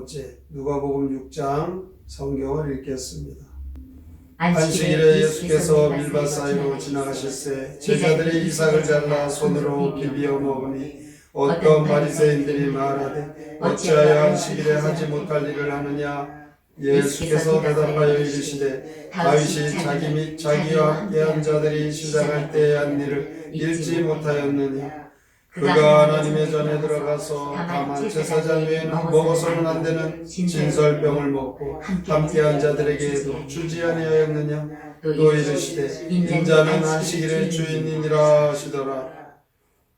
번째 누가복음 6장 성경을 읽겠습니다. 안식일에 예수께서 밀밭 사이로 지나가실새 제자들이 이삭을 잘라 손으로 비비어 먹으니 어떤 바리새인들이 말하되 어찌하여 안식일에 하지 못할 일을 하느냐? 예수께서 대답하여 이르시되 다윗이 자기 및 자기와 함께한 자들이 시작할 때에 한 일을 읽지 못하였느냐 그가 하나님의 전에 들어가서 다만 제사장 외에는 먹어서는 안 되는 진설병을 먹고 함께한 자들에게도 주지 아니하였느냐? 또 이르시되 인자는 안식일의 주인이니라 하시더라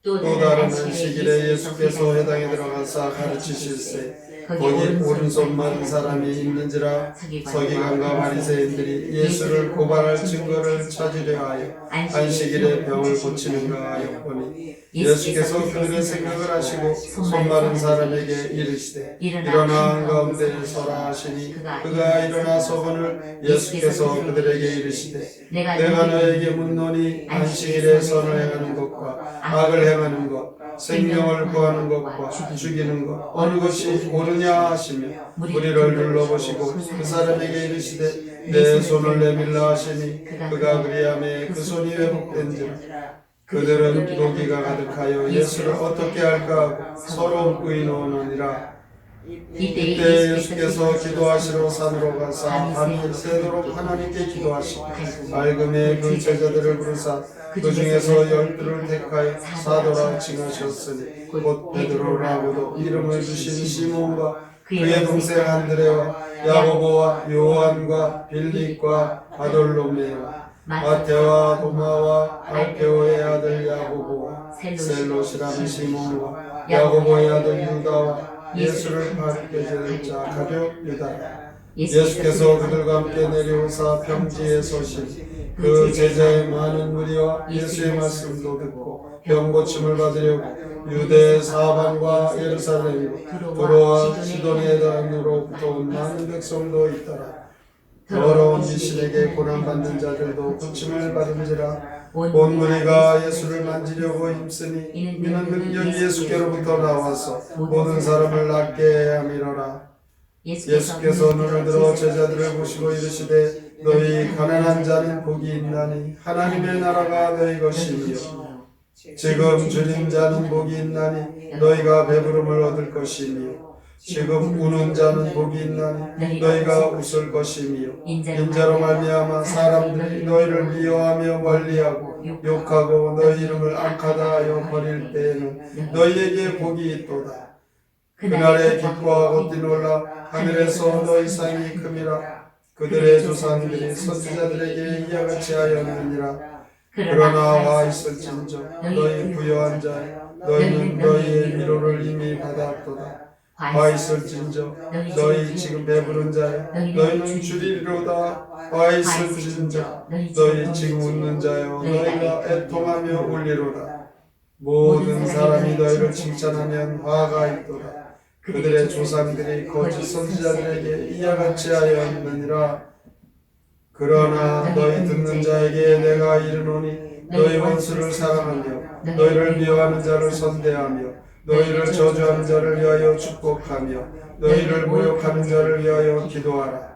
또 다른 안식일에 예수께서 회당에 들어가사 가르치실세. 거기 오른손 마른 사람이 있는지라 서기관과 바리새인들이 예수를 고발할 증거를 찾으려 하여 안식일에 병을 고치는가 하였거니 예수께서 그들의 생각을 하시고 손 마른 사람에게 이르시되 일어나 한 가운데 서라 하시니 그가 일어나 서거늘 예수께서 그들에게 이르시되 내가 너에게 묻노니 안식일에 선을 행하는 것 과 악을 행하는 것 생명을 구하는 것과 죽이는 것 어느 것이 옳으냐 하시며 무리를 둘러보시고 그 사람에게 이르시되 내 손을 내밀라 하시니 그가 그리함에 그 손이 회복된지라 그들은 노기가 가득하여 예수를 어떻게 할까 하고 서로 의논하니라 이때 예수께서 기도하시러 산으로 가사 밤이 새도록 하나님께 기도하시고 맑음에 그 제자들을 부르사 그 중에서 열두를 택하여 사도라 칭하셨으니 곧 베드로라고도 이름을 주신 시몬과 그의 동생 안드레와 야고보와 요한과 빌립과 바돌로메와 마테와 도마와 알페오의 아들 야고보와 셀롯이라는 시몬과 야고보의 아들 유다와 예수를 가르쳐줄 자 가룟 유다. 예수께서 그들과 함께 내려오사 평지에 서신 그 제자의 많은 무리와 예수의 말씀도 듣고 병 고침을 받으려고 유대 사방과 예루살렘으로 도로와 시돈의 땅으로부터 온 많은 백성도 있더라 더러운 미신에게 고난받는 자들도 고침을 받은지라. 온 무리가 예수를 만지려고 힘쓰니 이는 능력이 예수께로부터 나와서 모든 사람을 낫게 함이로라. 예수께서 눈을 들어 제자들을 보시고 이르시되 너희 가난한 자는 복이 있나니 하나님의 나라가 너희 것이며 지금 줄인 자는 복이 있나니 너희가 배부름을 얻을 것이며 지금 우는 자는 복이 있나니 너희가 웃을 것이며 인자로 말미암아 사람들이 너희를 미워하며 멀리하고 욕하고 너희 이름을 악하다 하여 버릴 때에는 너희에게 복이 있도다. 그날에 기뻐하고 뛰놀라. 하늘에서 너희 상이 큼이라. 그들의 조상들이 선지자들에게 이와 같이 하였느니라. 그러나 와 있을진저 너희 부여한 자 너희는 너희의 위로를 이미 받았도다 와 있을진저 너희 지금 배부른 자여 너희는 줄이리로다. 와 있을진저 너희 지금 웃는 자여 너희가 애통하며 울리로다 모든 사람이 너희를 칭찬하면 화가 있도다. 그들의 조상들이 거짓 선지자들에게 이와 같이 하였느니라. 그러나 너희 듣는 자에게 내가 이르노니 너희 원수를 사랑하며 너희를 미워하는 자를 선대하며 너희를 저주하는 자를 위하여 축복하며 너희를 모욕하는 자를 위하여 기도하라.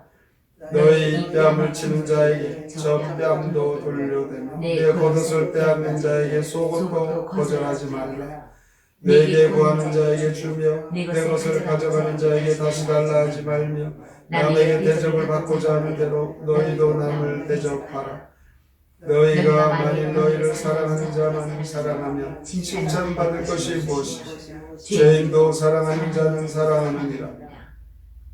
너희 뺨을 치는 자에게 저 뺨도 돌려대며 내 겉옷을 빼앗는 자에게 속옷도 거절하지 말라. 내게 구하는 자에게 주며 내 것을 가져가는 자에게 다시 달라 하지 말며 남에게 대접을 받고자 하는 대로 너희도 남을 대접하라 너희가 만일 너희를 사랑하는 자만 사랑하면 칭찬받을 것이 무엇이요? 죄인도 사랑하는 자는 사랑하느니라.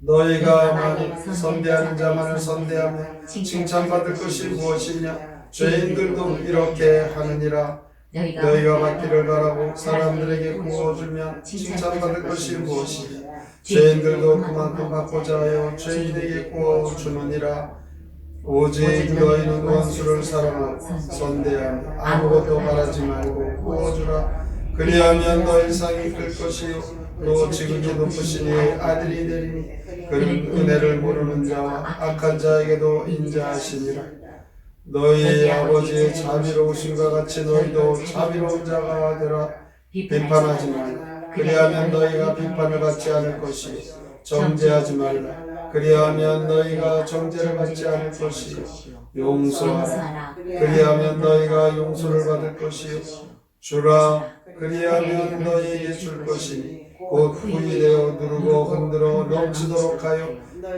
너희가 만일 선대하는 자만을 선대하면 칭찬받을 것이 무엇이냐? 죄인들도 이렇게 하느니라. 너희가 받기를 바라고 사람들에게 구워주면 칭찬받을 것이 무엇이냐? 죄인들도 그만큼 받고자 하여 죄인에게 구워주느니라 오직 너희는 원수를 사랑하고 선대하며 아무것도 바라지 말고 구워주라. 그리하면 너희 상이 클 것이요. 또 지극히 높으신 이의 아들이 되리니 그는 은혜를 모르는 자와 악한 자에게도 인자하시니라. 너희 아버지의 자비로우심과 같이 너희도 자비로운 자가 되라. 비판하지 말라. 그리하면 너희가 비판을 받지 않을 것이요. 정죄하지 말라 그리하면 너희가 정죄를 받지 않을 것이요. 용서하라. 그리하면 너희가 용서를 받을 것이요. 주라 그리하면 너희에게 줄 것이니 곧 후이되어 누르고 흔들어 넘치도록 하여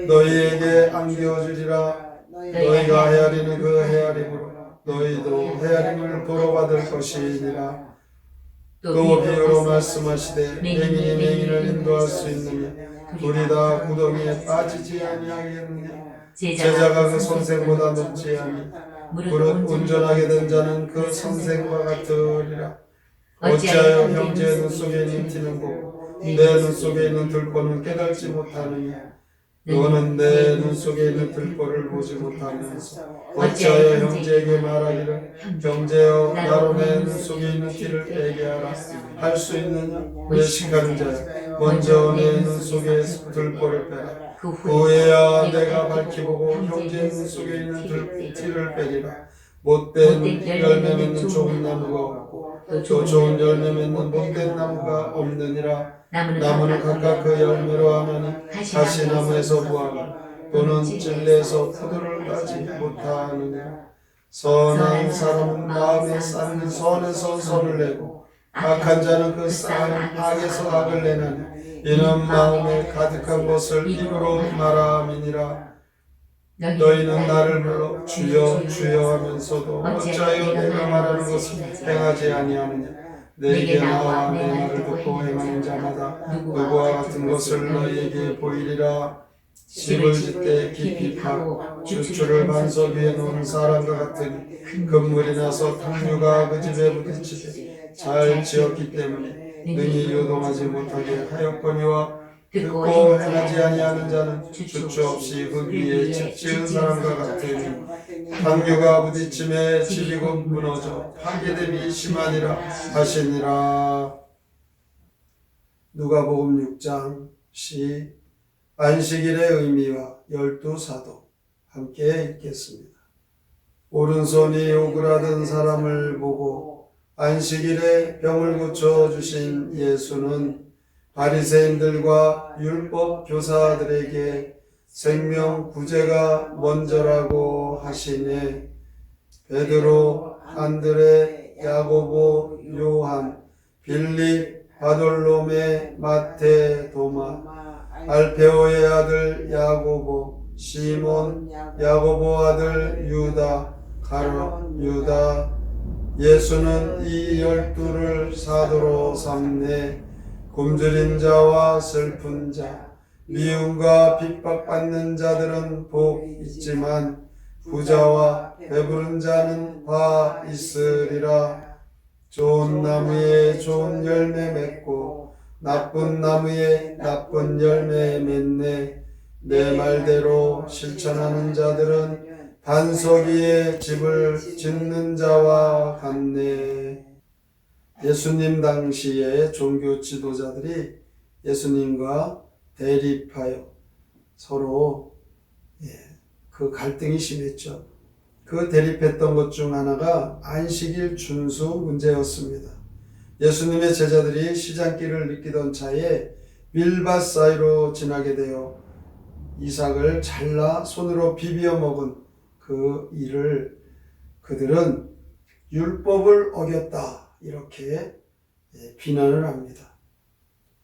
너희에게 안겨주리라. 너희가 헤아리는 그 헤아림으로 너희도 헤아림을 보러 받을 것이니라. 또 비유로 말씀하시되 맹인이 맹인을 인도할 수 있느냐 둘이 다 구덩이에 빠지지 아니하겠느냐? 제자가 그 선생보다 높지 아니 무릇 온전하게 된 자는 그 선생과 같으리라. 어찌하여 형제의 눈 속에 있는 티는 보고 내눈 속에 있는 들보는 깨닫지 못하느냐? 너는 내 눈 속에 있는 들보를 보지 못하면서 어찌하여 형제에게 말하기를 형제여 나로 내 눈 속에 있는 티를 빼게 하라. 할 수 있느냐? 외식하는 자여 먼저 내 눈 속에 들보를 빼라 그 후에야 내가 밝히 보고 형제 눈 속에 있는 들, 티를 빼리라. 못된 열매 맺는 좋은 나무가 없고 또 좋은 열매 맺는 못된 나무가 없느니라. 나무는 각각 그 열매로 하나니 다시 나무에서 무화과 또는 찔레에서 포도를 따지 못하느냐 선한 사람은 마음에 쌓는 선에서 선을 내고 악한 자는 그 쌓은 악에서 악을 내나니 이는 마음에 가득한 것을 입으로 말함이니라. 너희는 나를 불러 주여 주여 하면서도 어찌하여 내가 말하는 것을 행하지 아니하느냐? 내게 나와 내 말을 듣고 행하는 자마다 누구와 같은 것을 너희에게 보이리라 집을 짓되 깊이 파고 주추를 반석 위에 놓은 사람과 같으니 금물이 나서 탕류가 그 집에 부딪히되 잘 지었기 때문에 능히 요동하지 못하게 하였거니와 듣고 행하지 아니하는 자는 주추 없이 그 위에 집 지은 사람과 같으니 강류가 부딪힘에 집이 곧 무너져 파괴됨이 심하니라 하시니라. 누가복음 6장 시 안식일의 의미와 열두 사도 함께 읽겠습니다. 오른손이 오그라든 사람을 보고 안식일에 병을 고쳐 주신 예수는 바리새인들과 율법 교사들에게 생명 구제가 먼저라고 하시네 베드로, 안드레, 야고보, 요한, 빌립, 바돌로메, 마테, 도마, 알페오의 아들 야고보, 시몬, 야고보 아들 유다, 가롯, 유다. 예수는 이 열두를 사도로 삼네 굶주린 자와 슬픈 자, 미움과 핍박받는 자들은 복 있지만 부자와 배부른 자는 화 있으리라. 좋은 나무에 좋은 열매 맺고 나쁜 나무에 나쁜 열매 맺네. 내 말대로 실천하는 자들은 반석 위에 집을 짓는 자와 같네. 예수님 당시에 종교 지도자들이 예수님과 대립하여 서로 예, 그 갈등이 심했죠. 그 대립했던 것 중 하나가 안식일 준수 문제였습니다. 예수님의 제자들이 시장길을 느끼던 차에 밀밭 사이로 지나게 되어 이삭을 잘라 손으로 비벼 먹은 그 일을 그들은 율법을 어겼다 이렇게 예, 비난을 합니다.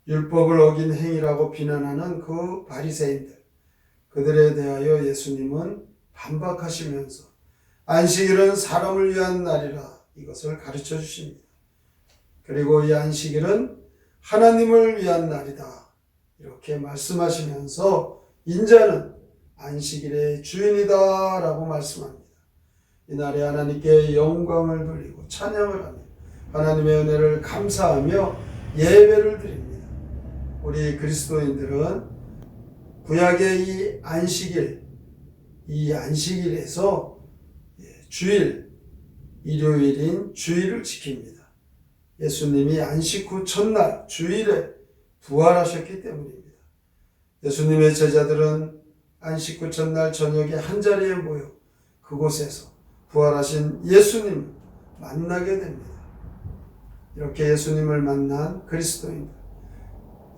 율법을 어긴 행위라고 비난하는 그 바리새인들 그들에 대하여 예수님은 반박하시면서 안식일은 사람을 위한 날이라 이것을 가르쳐 주십니다. 그리고 이 안식일은 하나님을 위한 날이다 이렇게 말씀하시면서 인자는 안식일의 주인이다 라고 말씀합니다. 이날에 하나님께 영광을 돌리고 찬양을 하며 하나님의 은혜를 감사하며 예배를 드립니다. 우리 그리스도인들은 구약의 이 안식일, 이 안식일에서 예, 주일, 일요일인 주일을 지킵니다. 예수님이 안식 후 첫날 주일에 부활하셨기 때문입니다. 예수님의 제자들은 안식 후 첫날 저녁에 한 자리에 모여 그곳에서 부활하신 예수님 만나게 됩니다. 이렇게 예수님을 만난 그리스도인들,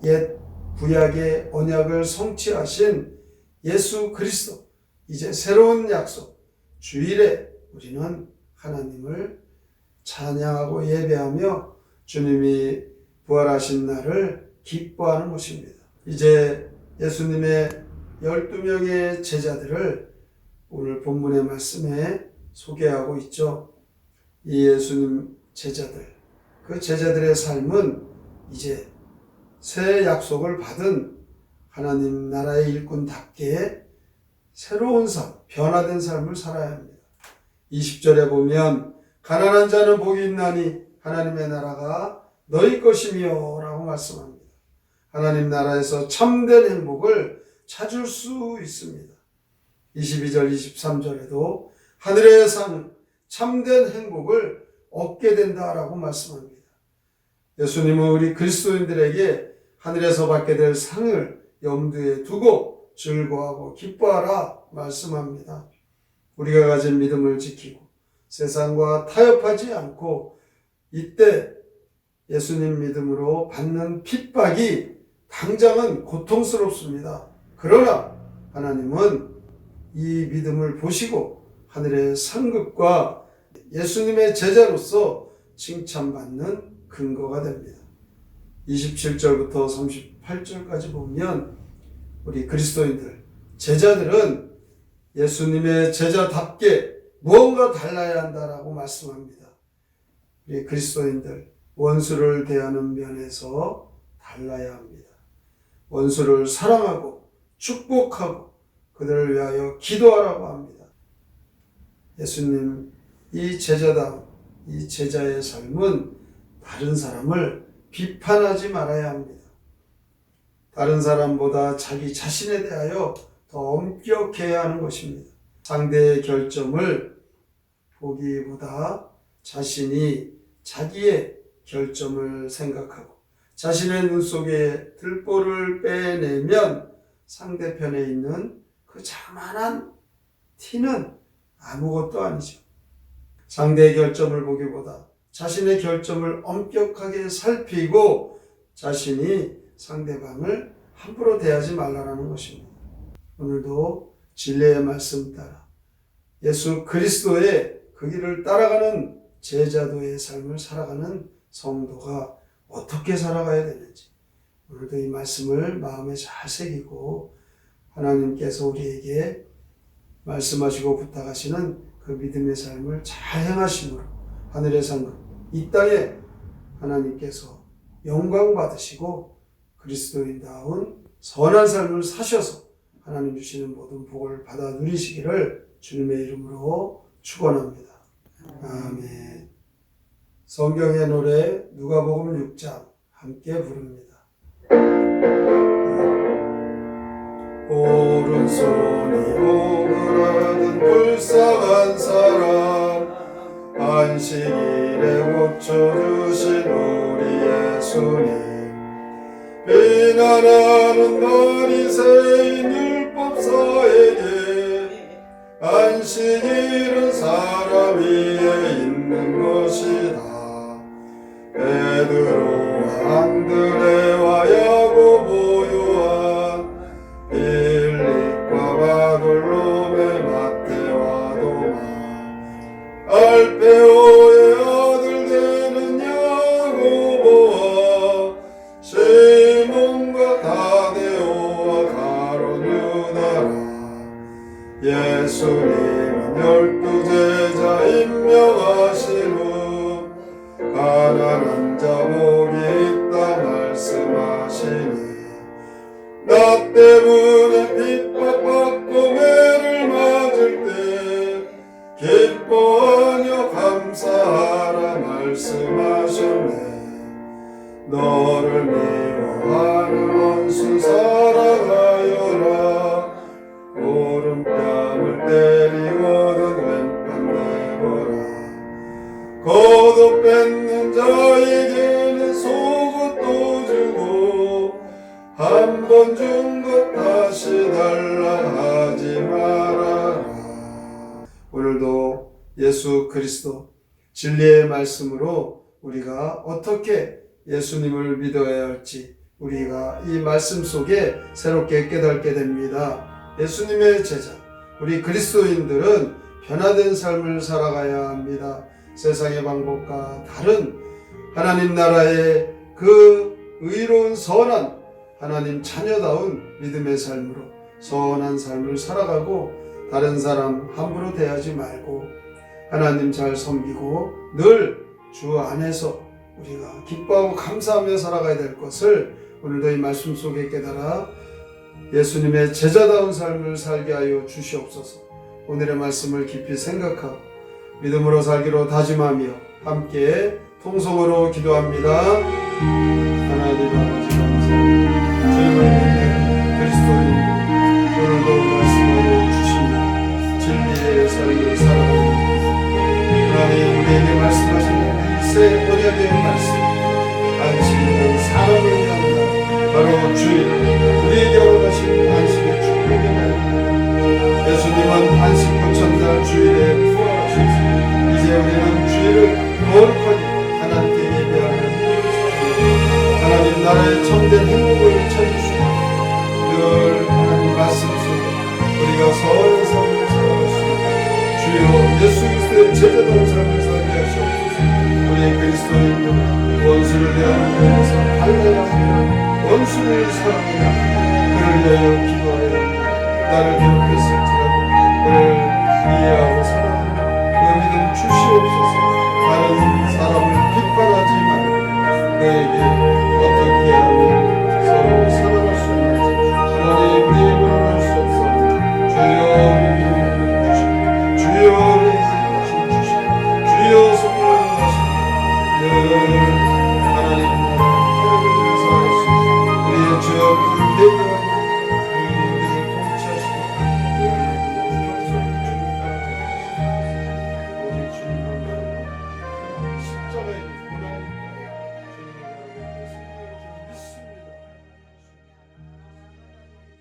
옛 구약의 언약을 성취하신 예수 그리스도 이제 새로운 약속 주일에 우리는 하나님을 찬양하고 예배하며 주님이 부활하신 날을 기뻐하는 것입니다. 이제 예수님의 12명의 제자들을 오늘 본문의 말씀에 소개하고 있죠. 이 예수님 제자들, 그 제자들의 삶은 이제 새 약속을 받은 하나님 나라의 일꾼답게 새로운 삶, 변화된 삶을 살아야 합니다. 20절에 보면 가난한 자는 복이 있나니 하나님의 나라가 너희 것이며 라고 말씀합니다. 하나님 나라에서 참된 행복을 찾을 수 있습니다. 22절, 23절에도 하늘의 상, 참된 행복을 얻게 된다라고 말씀합니다. 예수님은 우리 그리스도인들에게 하늘에서 받게 될 상을 염두에 두고 즐거워하고 기뻐하라 말씀합니다. 우리가 가진 믿음을 지키고 세상과 타협하지 않고 이때 예수님 믿음으로 받는 핍박이 당장은 고통스럽습니다. 그러나 하나님은 이 믿음을 보시고 하늘의 상급과 예수님의 제자로서 칭찬받는 근거가 됩니다. 27절부터 38절까지 보면 우리 그리스도인들, 제자들은 예수님의 제자답게 무언가 달라야 한다라고 말씀합니다. 우리 그리스도인들, 원수를 대하는 면에서 달라야 합니다. 원수를 사랑하고 축복하고 그들을 위하여 기도하라고 합니다. 예수님, 이 제자다, 이 제자의 삶은 다른 사람을 비판하지 말아야 합니다. 다른 사람보다 자기 자신에 대하여 더 엄격해야 하는 것입니다. 상대의 결점을 보기보다 자신이 자기의 결점을 생각하고 자신의 눈 속에 들보를 빼내면 상대편에 있는 그 자만한 티는 아무것도 아니죠. 상대의 결점을 보기보다 자신의 결점을 엄격하게 살피고 자신이 상대방을 함부로 대하지 말라라는 것입니다. 오늘도 진리의 말씀 따라 예수 그리스도의 그 길을 따라가는 제자도의 삶을 살아가는 성도가 어떻게 살아가야 되는지 오늘도 이 말씀을 마음에 잘 새기고 하나님께서 우리에게 말씀하시고 부탁하시는 그 믿음의 삶을 잘 행하심으로 하늘의 상급 이 땅에 하나님께서 영광 받으시고 그리스도인다운 선한 삶을 사셔서 하나님 주시는 모든 복을 받아 누리시기를 주님의 이름으로 축원합니다. 아멘. 성경의 노래 누가복음 6장 함께 부릅니다. 오른손이 오그라든 불쌍한 사람 안식일에 고쳐주신 우리 예수님 비난하는 바리새인 율법사에게 안식일은 사람 위 에 있는 것이다. 베드로와 안드레와 야고보 요한 빌립과 바돌로메 마테와 도마 되는 유다라. 예수님 그리스도 진리의 말씀으로 우리가 어떻게 예수님을 믿어야 할지 우리가 이 말씀 속에 새롭게 깨닫게 됩니다. 예수님의 제자, 우리 그리스도인들은 변화된 삶을 살아가야 합니다. 세상의 방법과 다른 하나님 나라의 그 의로운 선한 하나님 자녀다운 믿음의 삶으로 선한 삶을 살아가고 다른 사람 함부로 대하지 말고 하나님 잘 섬기고 늘 주 안에서 우리가 기뻐하고 감사하며 살아가야 될 것을 오늘도 이 말씀 속에 깨달아 예수님의 제자다운 삶을 살게 하여 주시옵소서. 오늘의 말씀을 깊이 생각하고 믿음으로 살기로 다짐하며 함께 통성으로 기도합니다. 하나님 아버지 감사합니다. 주님을 믿는 그리스도인 오늘도 말씀하여 주시니 진리의 삶을 새 언약의 말씀 안식일은 사람을 날 바로 주일 우리에게 허락하신 안식의 축복의 날. 예수님은 안식 부천날 주일에 부활하셔서 이제 우리는 주일을 거룩하게 하나님께 예배하는 하나님 나라의 참된 행복을 찾으시고 늘 하나님 말씀 속에 우리가 삶을 살아갈 수 있는 주여 예수 그리스도의 살게 하 원수를 사랑하며 그를 위하여 기도하여 나를